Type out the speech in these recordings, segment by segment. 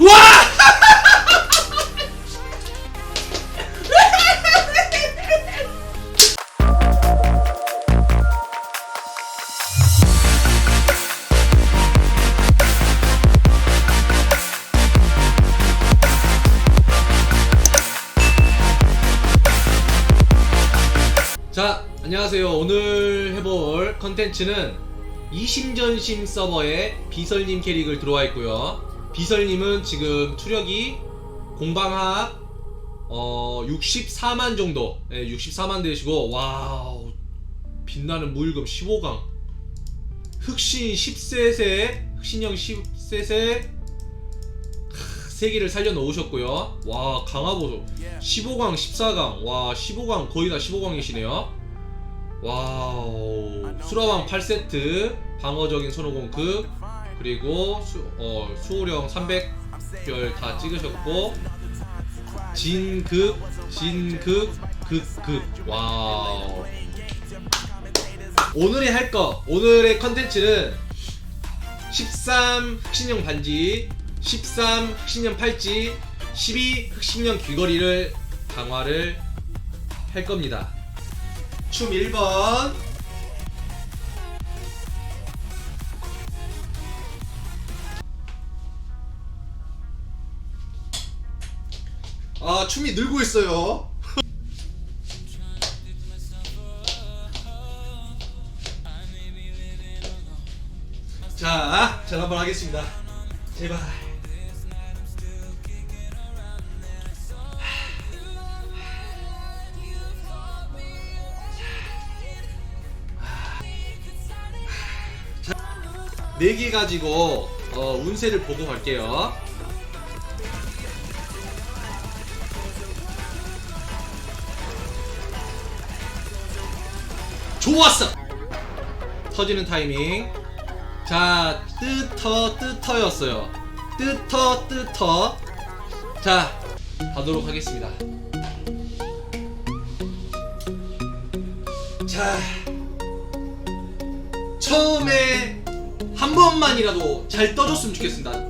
와! 자, 안녕하세요. 오늘 해볼 컨텐츠는 이심전심 서버에 비설님 캐릭을 들어와 있고요. 비설님은 지금 투력이 공방합 어 64만 정도, 네, 64만 되시고 와우 빛나는 무일금 15강, 흑신 10셋에 흑신형 10셋에 세기를 살려 놓으셨고요. 와 강하고 15강 14강. 와 15강 거의 다 15강이시네요. 와우. 수라왕 8세트 방어적인 손오공급 그리고 수, 어, 수호령 300별 다 찍으셨고 진급 진급 극급 와우. 오늘의 할 거 오늘의 컨텐츠는 13 흑신형 반지 13 흑신형 팔찌 12 흑신형 귀걸이를 강화를 할 겁니다. 춤 1번 아 춤이 늘고 있어요 자, 잘 한번 하겠습니다. 제발. 네개 가지고 어, 운세를 보고 갈게요. 좋았어. 터지는 타이밍. 자, 뜨터 뜨터였어요. 뜨터 뜨터. 자, 가도록 하겠습니다. 자, 처음에 한 번만이라도 잘 떠줬으면 좋겠습니다.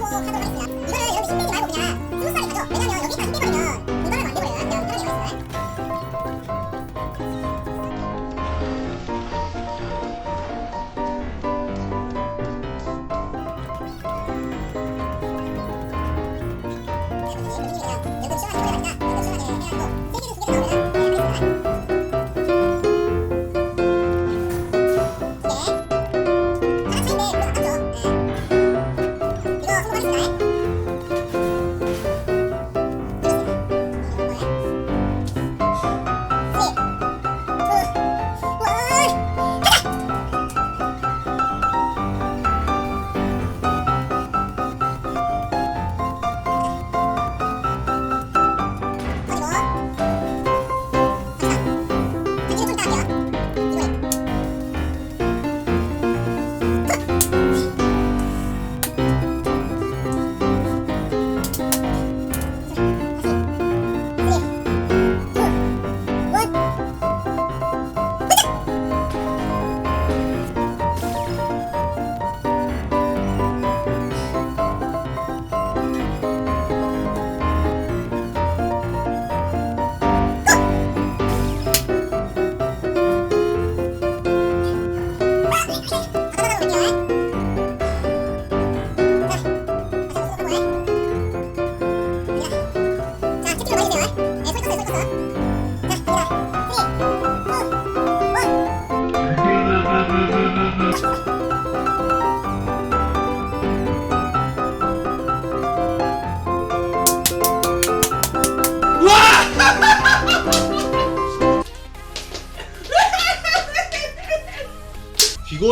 여덟 시간이 걸려니까 여덟 시간에 해야 하니까 세개를 두개 나오면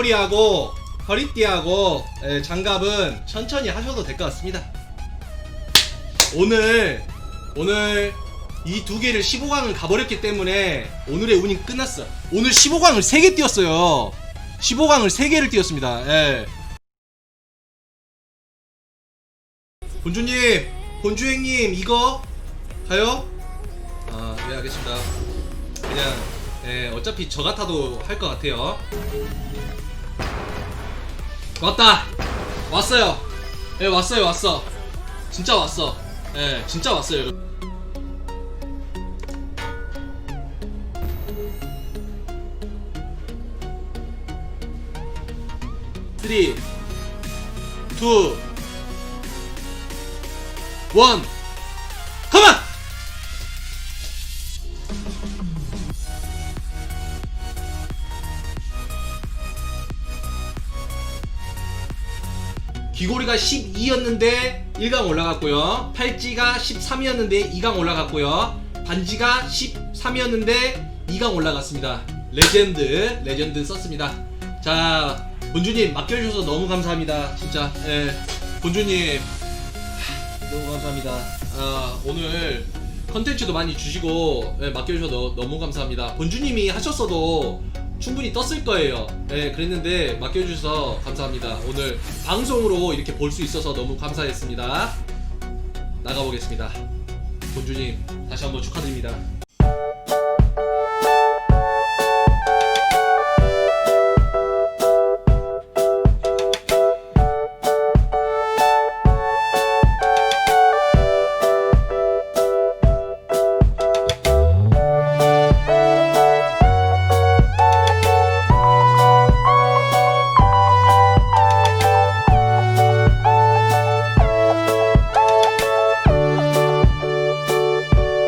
뒷머리하고 허리띠하고 예, 장갑은 천천히 하셔도 될 것 같습니다. 오늘 오늘 이 두 개를 15강을 가버렸기 때문에 오늘의 운이 끝났어. 오늘 15강을 3개 뛰었어요. 15강을 3개를 뛰었습니다. 예. 본주님, 본주행님 이거 가요? 아, 네 알겠습니다. 그냥 예, 어차피 저 같아도 할 것 같아요. 왔다. 왔어요. 예, 왔어요, 왔어. 진짜 왔어. 예, 진짜 왔어요. 여러분. 쓰리, 투, 원, 귀고리가 12였는데 1강 올라갔고요. 팔찌가 13이었는데 2강 올라갔고요. 반지가 13이었는데 2강 올라갔습니다. 레전드, 레전드 썼습니다. 자, 본주님 맡겨주셔서 너무 감사합니다. 진짜, 예. 본주님, 하, 너무 감사합니다. 아, 오늘 컨텐츠도 많이 주시고, 예, 맡겨주셔서 너- 너무 감사합니다. 본주님이 하셨어도 충분히 떴을 거예요. 예, 그랬는데 맡겨주셔서 감사합니다. 오늘 방송으로 이렇게 볼 수 있어서 너무 감사했습니다. 나가보겠습니다. 본주님, 다시 한번 축하드립니다.